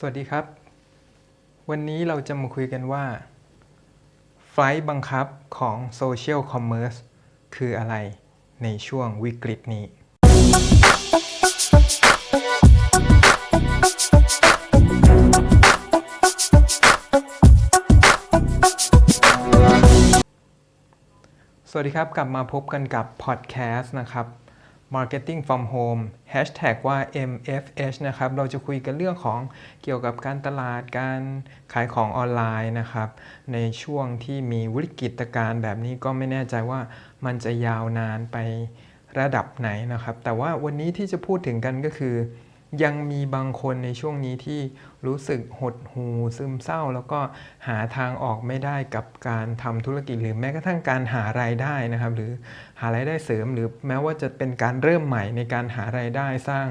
สวัสดีครับ วันนี้เราจะมาคุยกันว่า ไฟล์บังคับของ Social Commerce คืออะไรในช่วงวิกฤตนี้ สวัสดีครับกลับมาพบกันกับพอดแคสต์นะครับ Marketing from Home Hashtag ว่า MFH นะครับ เราจะคุยกันเรื่องของเกี่ยวกับการตลาด การขายของออนไลน์นะครับ ในช่วงที่มีวิกฤตการณ์แบบนี้ก็ไม่แน่ใจว่ามันจะยาวนานไประดับไหนนะครับ แต่ว่าวันนี้ที่จะพูดถึงกันก็คือ ยังมีบางคนในช่วงนี้ที่รู้สึกหดหูซึมเศร้า แล้วก็หาทางออกไม่ได้กับการทำธุรกิจหรือแม้กระทั่งการหารายได้นะครับ หรือหารายได้เสริม หรือแม้ว่าจะเป็นการเริ่มใหม่ในการหารายได้สร้าง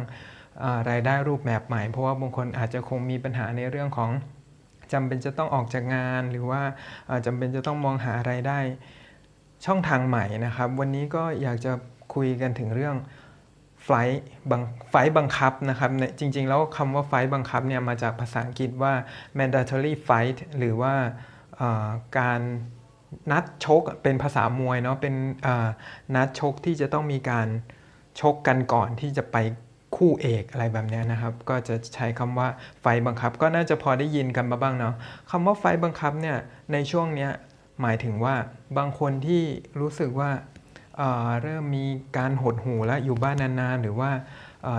ารายได้รูปแบบใหม่ เพราะว่าบางคนอาจจะคงมีปัญหาในเรื่องของจำเป็นจะต้องออกจากงาน หรือว่าอ่าจำเป็นจะต้องมองหารายได้ช่องทางใหม่นะครับ วันนี้ก็อยากจะคุยกันถึงเรื่อง ไฟบังไฟบังคับนะครับในจริงๆ แล้วคำว่าไฟบังคับเนี่ยมาจากภาษาอังกฤษว่า mandatory fight หรือว่าการนัดชกเป็นภาษามวยเนาะเป็นนัดชกที่จะต้องมีการชกกันก่อนที่จะไปคู่เอกอะไรแบบเนี้ยนะครับ ก็จะใช้คำว่าไฟบังคับ ก็น่าจะพอได้ยินกันมาบ้างเนาะคำว่าไฟบังคับเนี่ยในช่วงเนี้ยหมายถึงว่าบางคนที่รู้สึกว่า เริ่มมีการหดหูแล้วอยู่บ้านนานๆ หรือว่า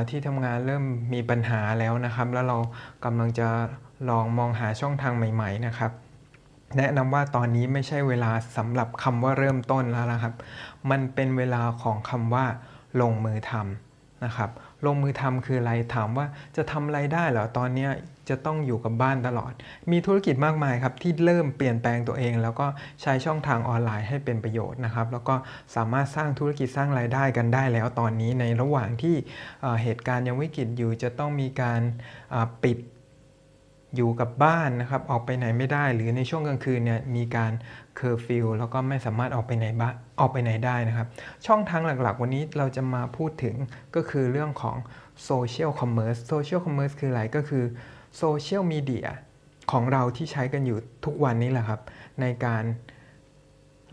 ที่ทำงานเริ่มมีปัญหาแล้วนะครับ แล้วเรากำลังจะลองมองหาช่องทางใหม่ ๆ นะครับ แนะนำว่าตอนนี้ไม่ใช่เวลาสำหรับคำว่าเริ่มต้นแล้วนะครับ มันเป็นเวลาของคำว่าลงมือทำ นะครับลงมือทำคืออะไรถามว่าจะทำอะไรได้เหรอตอนนี้จะต้องอยู่กับบ้านตลอด มีธุรกิจมากมายครับที่เริ่มเปลี่ยนแปลงตัวเอง แล้วก็ใช้ช่องทางออนไลน์ให้เป็นประโยชน์นะครับ แล้วก็สามารถสร้างธุรกิจสร้างรายได้กันได้แล้วตอนนี้ในระหว่างที่เเหตุการณ์ยังวิกฤตอยู่จะต้องมีการาปิดอยู่กับบ้านนะครับออกไปไหนไม่ได้ หรือในช่วงกลางคืนเนี่ยมีการ เคอร์ฟิวแล้วก็ไม่สามารถออกไปไหนบ้าออกไปไหนได้นะครับ ช่องทางหลักๆ วันนี้เราจะมาพูดถึงก็คือเรื่องของโซเชียลคอมเมอร์สโซเชียลคอมเมอร์สคืออะไรก็คือโซเชียลมีเดียของเราที่ใช้กันอยู่ทุกวันนี้แหละครับ ในการ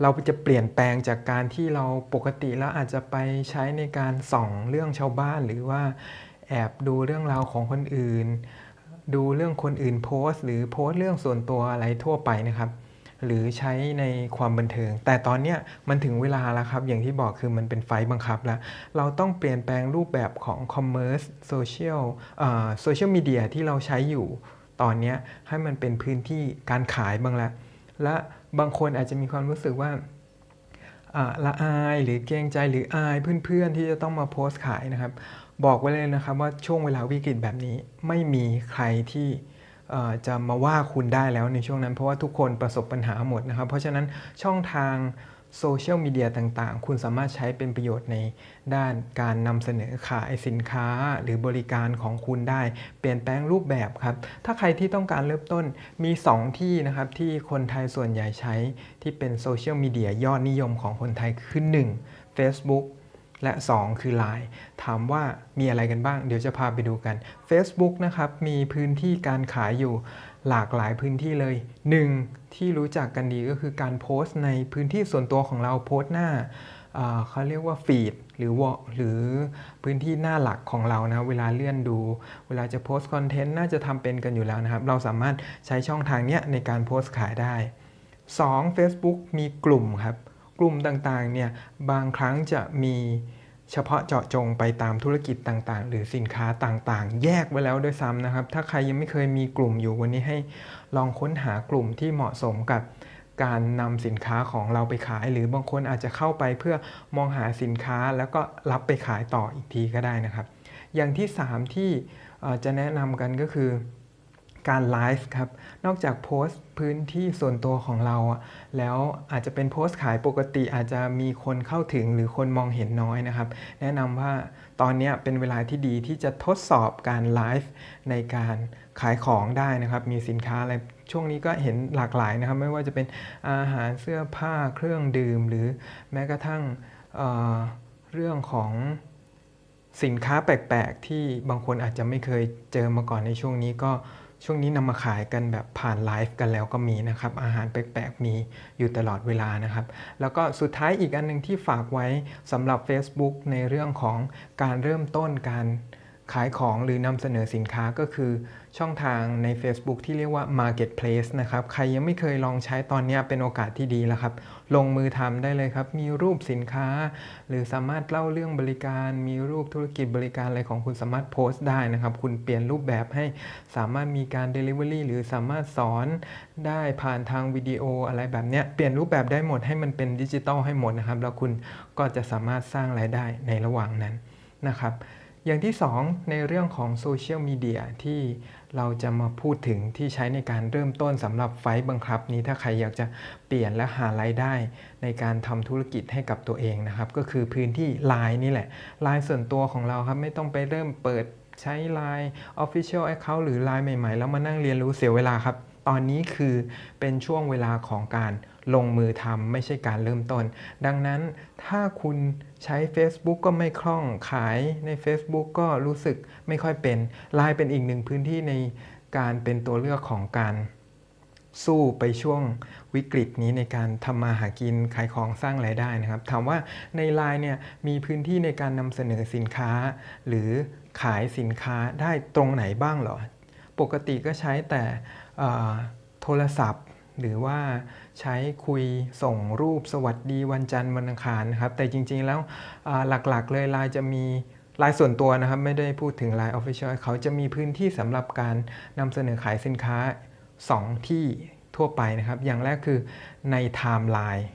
เราจะเปลี่ยนแปลงจากการที่เราปกติแล้วอาจจะไปใช้ในการส่องเรื่องชาวบ้าน หรือว่าแอบดูเรื่องราวของคนอื่น ดูเรื่องคนอื่นโพสต์ หรือโพสต์เรื่องส่วนตัวอะไรทั่วไปนะครับ หรือใช้ในความบันเทิง แต่ตอนเนี้ยมันถึงเวลาแล้วครับ อย่างที่บอกคือมันเป็นไฟบังคับแล้ว เราต้องเปลี่ยนแปลงรูปแบบของคอมเมอร์สโซเชียลโซเชียลมีเดียที่เราใช้อยู่ตอนนี้ให้มันเป็นพื้นที่การขายบ้างละและบางคนอาจจะมีความรู้สึกว่าละอายหรือเกรงใจหรืออายเพื่อนๆที่จะต้องมาโพสต์ขายนะครับ บอกไว้เลยนะครับว่าช่วงเวลาวิกฤตแบบนี้ไม่มีใครที่ จะมาว่าคุณได้แล้วในช่วงนั้น เพราะว่าทุกคนประสบปัญหาหมดนะครับ เพราะฉะนั้นช่องทางโซเชียลมีเดียต่างๆ คุณสามารถใช้เป็นประโยชน์ในด้านการนำเสนอขายสินค้าหรือบริการของคุณได้ เปลี่ยนแปลงรูปแบบครับ ถ้าใครที่ต้องการเริ่มต้นมี 2 ที่นะครับที่คนไทยส่วนใหญ่ใช้ที่เป็นโซเชียลมีเดียยอดนิยมของคนไทยคือ 1. Facebook และ 2 คือ Line ถามว่ามีอะไรกันบ้าง เดี๋ยวจะพาไปดูกัน Facebook นะครับ มีพื้นที่การขายอยู่หลากหลายพื้นที่เลย 1. ที่รู้จักกันดีก็คือการโพสต์ในพื้นที่ส่วนตัวของเราโพสต์หน้าเขาเรียกว่าฟีดหรือวอหรือพื้นที่หน้าหลักของเรานะเวลาเลื่อนดู เวลาจะโพสต์คอนเทนต์น่าจะทำเป็นกันอยู่แล้วนะครับ เราสามารถใช้ช่องทางเนี้ยในการโพสต์ขายได้ 2. Facebook มีกลุ่มครับ กลุ่มต่างๆเนี่ยบางครั้งจะมี เฉพาะเจาะจงไปตามธุรกิจต่างๆ หรือสินค้าต่างๆ แยกไว้แล้วด้วยซ้ำนะครับ ถ้าใครยังไม่เคยมีกลุ่มอยู่วันนี้ให้ลองค้นหากลุ่มที่เหมาะสมกับการนำสินค้าของเราไปขาย หรือบางคนอาจจะเข้าไปเพื่อมองหาสินค้าแล้วก็รับไปขายต่ออีกทีก็ได้นะครับ อย่างที่ 3 ที่จะแนะนำกันก็คือ การไลฟ์ครับ นอกจากโพสต์พื้นที่ส่วนตัวของเราอะแล้วอาจจะเป็นโพสต์ขายปกติอาจจะมีคนเข้าถึงหรือคนมองเห็นน้อยนะครับ แนะนำว่าตอนนี้เป็นเวลาที่ดีที่จะทดสอบการไลฟ์ในการขายของได้นะครับ มีสินค้าอะไรช่วงนี้ก็เห็นหลากหลายนะครับ ไม่ว่าจะเป็นอาหารเสื้อผ้าเครื่องดื่ม หรือแม้กระทั่งเเรื่องของสินค้าแปลก ๆ ที่บางคนอาจจะไม่เคยเจอมาก่อนในช่วงนี้ก็ ช่วงนี้นำมาขายกันแบบผ่านไลฟ์กันแล้วก็มีนะครับ อาหารแปลกๆมีอยู่ตลอดเวลานะครับ แล้วก็สุดท้ายอีกอันหนึงที่ฝากไว้สำหรับ Facebook ในเรื่องของการเริ่มต้นการ ขายของหรือนำเสนอสินค้าก็คือช่องทางใน Facebook ที่เรียกว่า Marketplace นะครับ ใครยังไม่เคยลองใช้ตอนนี้เป็นโอกาสที่ดีแล้วครับ ลงมือทำได้เลยครับ มีรูปสินค้า หรือสามารถเล่าเรื่องบริการ มีรูปธุรกิจบริการอะไรของคุณสามารถโพสต์ได้นะครับ คุณเปลี่ยนรูปแบบให้สามารถมีการ Delivery หรือสามารถสอนได้ผ่านทางวิดีโออะไรแบบเนี้ยเปลี่ยนรูปแบบได้หมดให้มันเป็นดิจิตอลให้หมดนะครับ แล้วคุณก็จะสามารถสร้างรายได้ในระหว่างนั้นนะครับ อย่างที่ 2 ในเรื่องของโซเชียลมีเดียที่เราจะมาพูดถึงที่ใช้ในการเริ่มต้นสำหรับไฟล์บังคับนี้ถ้าใครอยากจะเปลี่ยนและหารายได้ ในการทำธุรกิจให้กับตัวเองนะครับ ก็คือพื้นที่ Line นี่แหละ Line ส่วนตัวของเราครับไม่ต้องไปเริ่มเปิดใช้ Line Official Account หรือ Line ใหม่ ๆ แล้วมานั่งเรียนรู้เสียเวลาครับ ตอนนี้คือเป็นช่วงเวลาของการลงมือทำไม่ใช่การเริ่มต้น ดังนั้นถ้าคุณใช้ Facebook ก็ไม่คล่องขายใน Facebook ก็รู้สึกไม่ค่อยเป็น Line เป็นอีกหนึ่งพื้นที่ในการเป็นตัวเลือกของการสู้ไปช่วงวิกฤตนี้ในการทำมาหากินขายของสร้างรายได้นะครับ ถามว่าใน Line เนี่ยมีพื้นที่ในการนำเสนอสินค้า หรือขายสินค้าได้ตรงไหนบ้างเหรอ ปกติก็ใช้แต่ โทรศัพท์ หรือว่าใช้คุยส่งรูปสวัสดีวันจันทร์วันอังคารนะครับ แต่จริงๆแล้วหลักๆเลยไลน์จะมีไลน์ส่วนตัวนะครับไม่ได้พูดถึง Line Official เขาจะมีพื้นที่สำหรับการนำเสนอขายสินค้า 2 ที่ทั่วไปนะครับ อย่างแรกคือในไทม์ไลน์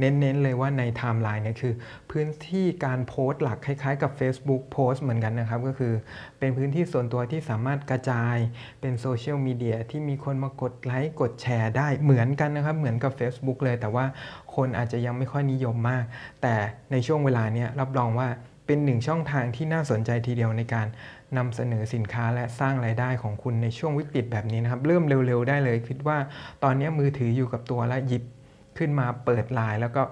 เน้นๆเลยว่าในไทม์ไลน์เนี่ยคือ พื้นที่การโพสต์หลักคล้ายๆ กับ Facebook โพสต์เหมือนกันนะครับ ก็คือเป็นพื้นที่ส่วนตัวที่สามารถกระจายเป็นโซเชียลมีเดียที่มีคนมากดไลค์กดแชร์ได้เหมือนกันนะครับ เหมือนกับ Facebook เลย แต่ว่าคนอาจจะยังไม่ค่อยนิยมมาก แต่ในช่วงเวลาเนี้ยรับรองว่าเป็นหนึ่งช่องทางที่น่าสนใจทีเดียวในการนำเสนอสินค้าและสร้างรายได้ของคุณในช่วงวิกฤตแบบนี้นะครับ เริ่มเร็วๆได้เลยคิดว่า ตอนนี้มือถืออยู่กับตัวแล้วหยิบ ขึ้นมาเปิดไลน์แล้วก็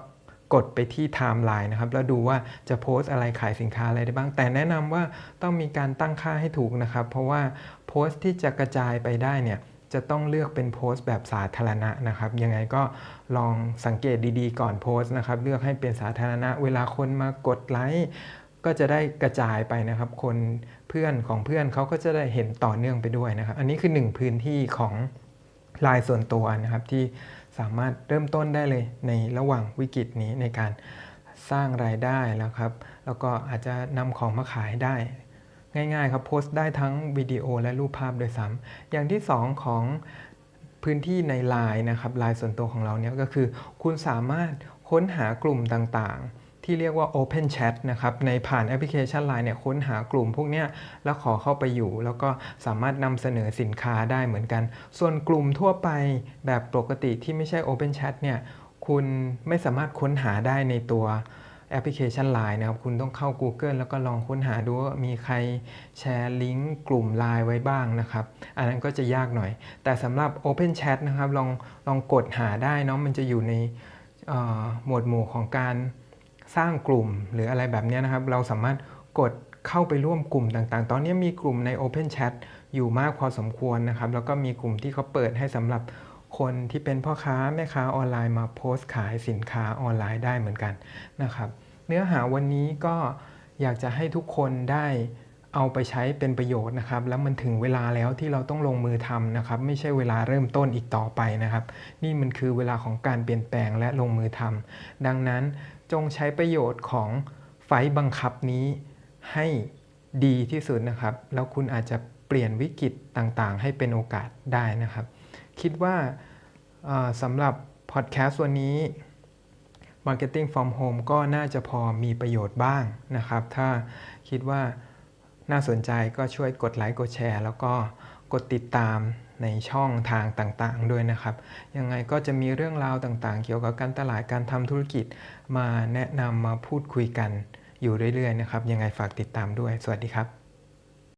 กดไปที่ไทม์ไลน์นะครับ แล้วดูว่าจะโพสต์อะไรขายสินค้าอะไรได้บ้าง แต่แนะนำว่าต้องมีการตั้งค่าให้ถูกนะครับ เพราะว่าโพสต์ที่จะกระจายไปได้เนี่ยจะต้องเลือกเป็นโพสต์แบบสาธารณะนะครับ ยังไงก็ลองสังเกตดีๆ ก่อนโพสต์นะครับ เลือกให้เป็นสาธารณะ เวลาคนมากดไลค์ก็จะได้กระจายไปนะครับ คนเพื่อนของเพื่อนเขาก็จะได้เห็นต่อเนื่องไปด้วยนะครับ อันนี้คือหนึ่งพื้นที่ของลายส่วนตัวนะครับที่ สามารถเริ่มต้นได้เลยในระหว่างวิกฤตนี้ในการสร้างรายได้แล้วครับ แล้วก็อาจจะนำของมาขายได้ ง่ายๆครับโพสต์ได้ทั้งวิดีโอและรูปภาพโดยซ้ำอย่างที่ 2 ของพื้นที่ใน Line นะครับไลน์ส่วนตัวของเราเนี่ยก็คือ คุณสามารถค้นหากลุ่มต่างๆ ที่เรียกว่า Open Chat นะครับในผ่านแอปพลิเคชัน Line เนี่ยค้นหากลุ่มพวกนี้แล้วขอเข้าไปอยู่ แล้วก็สามารถนำเสนอสินค้าได้เหมือนกัน ส่วนกลุ่มทั่วไปแบบปกติที่ไม่ใช่ Open Chat เนี่ยคุณไม่สามารถค้นหาได้ในตัวแอปพลิเคชัน Line นะครับ คุณต้องเข้า Google แล้วก็ลองค้นหาดูว่ามีใครแชร์ลิงก์กลุ่ม Line ไว้บ้างนะครับ อันนั้นก็จะยากหน่อย แต่สำหรับ Open Chat นะครับ ลองลองกดหาได้เนาะมันจะอยู่ในหมวดหมู่ของการ สร้างกลุ่มหรืออะไรแบบนี้นะครับ เราสามารถกดเข้าไปร่วมกลุ่มต่างๆ ตอนนี้มีกลุ่มใน Open Chat อยู่มากพอสมควรนะครับ แล้วก็มีกลุ่มที่เขาเปิดให้สำหรับคนที่เป็นพ่อค้าแม่ค้าออนไลน์มาโพสต์ขายสินค้าออนไลน์ได้เหมือนกันนะครับ เนื้อหาวันนี้ก็อยากจะให้ทุกคนได้ เอาไปใช้เป็นประโยชน์นะครับ แล้วมันถึงเวลาแล้วที่เราต้องลงมือทำนะครับ ไม่ใช่เวลาเริ่มต้นอีกต่อไปนะครับ นี่มันคือเวลาของการเปลี่ยนแปลงและลงมือทำดังนั้นจงใช้ประโยชน์ของไฟล์บังคับนี้ให้ดีที่สุดนะครับ แล้วคุณอาจจะเปลี่ยนวิกฤตต่างๆ ให้เป็นโอกาสได้นะครับ คิดว่าสำหรับพอดแคสต์วันนี้ Marketing from Home ก็น่าจะพอมีประโยชน์บ้างนะครับ ถ้าคิดว่า น่าสนใจก็ช่วยกดไลค์กดแชร์ แล้วก็กดติดตามในช่องทางต่างๆ ด้วยนะครับ ยังไงก็จะมีเรื่องราวต่างๆ เกี่ยวกับการตลาดการทำธุรกิจ มาแนะนำมาพูดคุยกันอยู่เรื่อยๆนะครับ ยังไงฝากติดตามด้วย สวัสดีครับ